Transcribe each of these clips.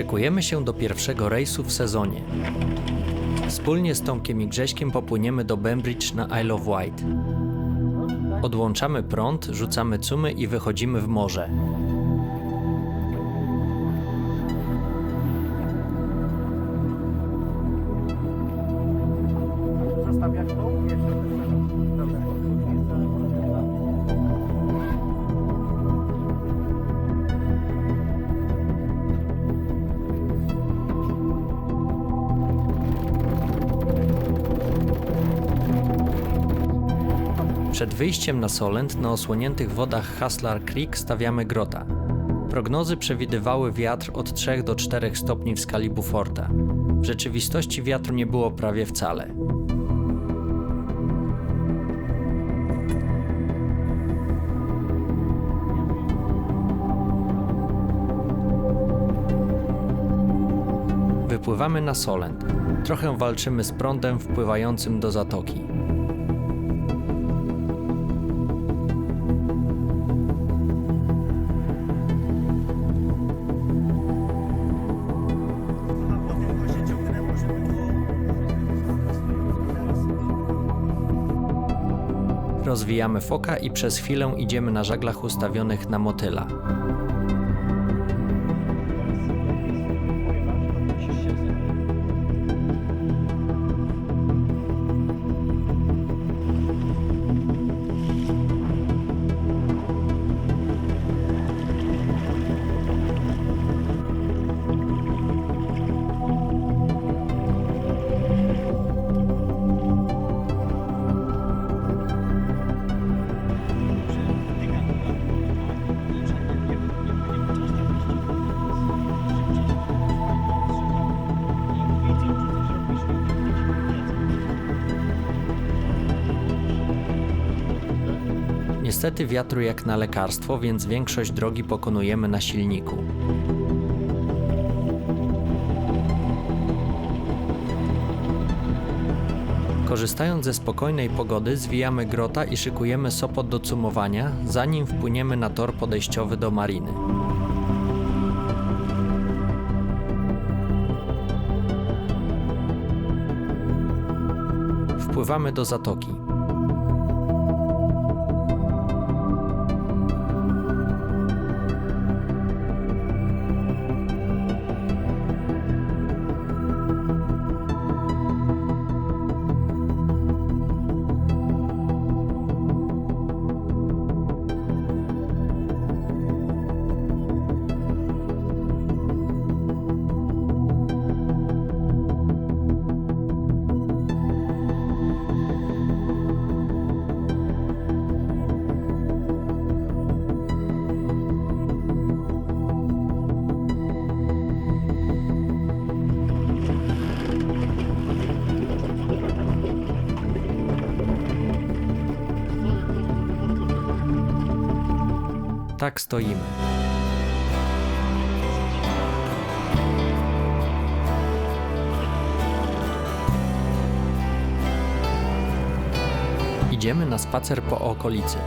Szykujemy się do pierwszego rejsu w sezonie. Wspólnie z Tomkiem i Grześkiem popłyniemy do Bembridge na Isle of Wight. Odłączamy prąd, rzucamy cumy i wychodzimy w morze. Przed wyjściem na Solent na osłoniętych wodach Haslar Creek stawiamy grota. Prognozy przewidywały wiatr od 3 do 4 stopni w skali Beauforta. W rzeczywistości wiatru nie było prawie wcale. Wypływamy na Solent. Trochę walczymy z prądem wpływającym do zatoki. Rozwijamy foka i przez chwilę idziemy na żaglach ustawionych na motyla. Niestety wiatru jak na lekarstwo, więc większość drogi pokonujemy na silniku. Korzystając ze spokojnej pogody, zwijamy grota i szykujemy Sopot do cumowania, zanim wpłyniemy na tor podejściowy do mariny. Wpływamy do zatoki. Tak stoimy. Idziemy na spacer po okolicy.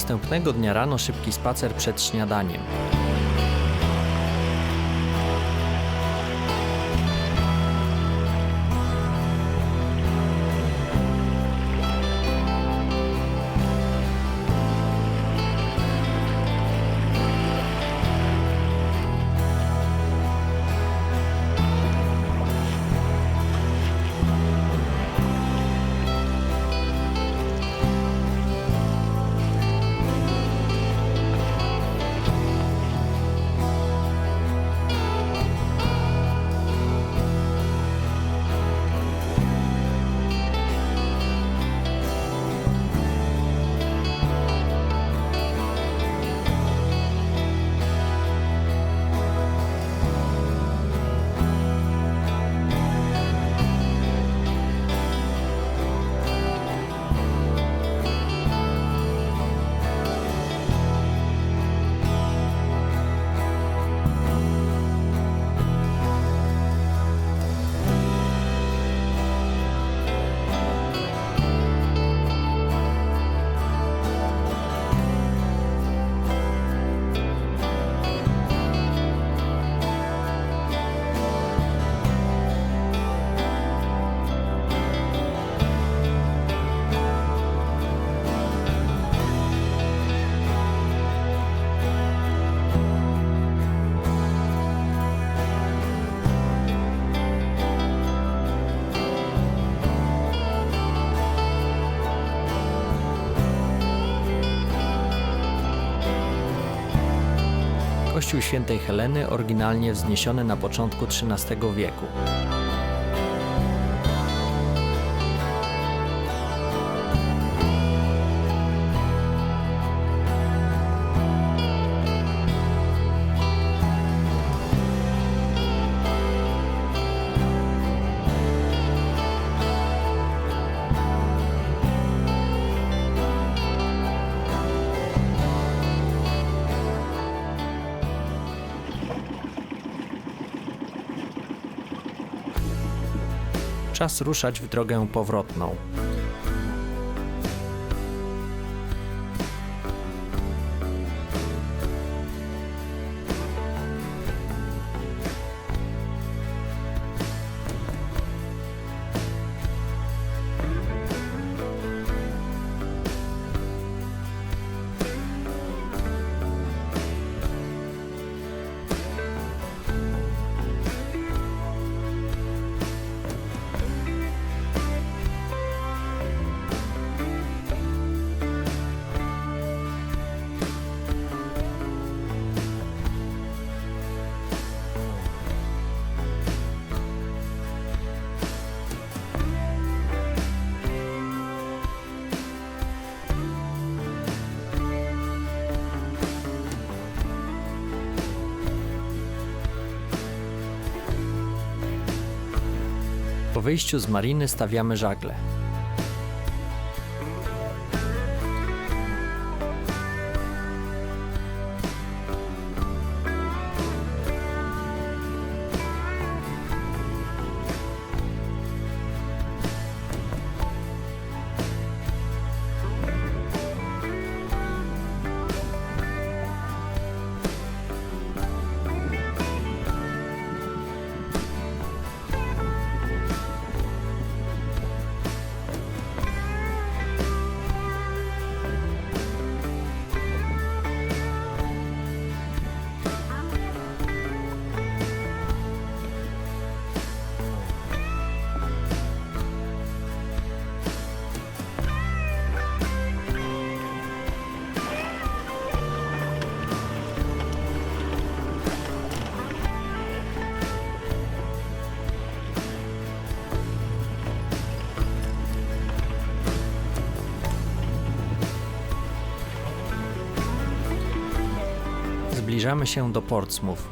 Następnego dnia rano szybki spacer przed śniadaniem. Kościół świętej Heleny oryginalnie wzniesiony na początku XIII wieku. Czas ruszać w drogę powrotną. Po wyjściu z mariny stawiamy żagle. Zbliżamy się do Portsmouth.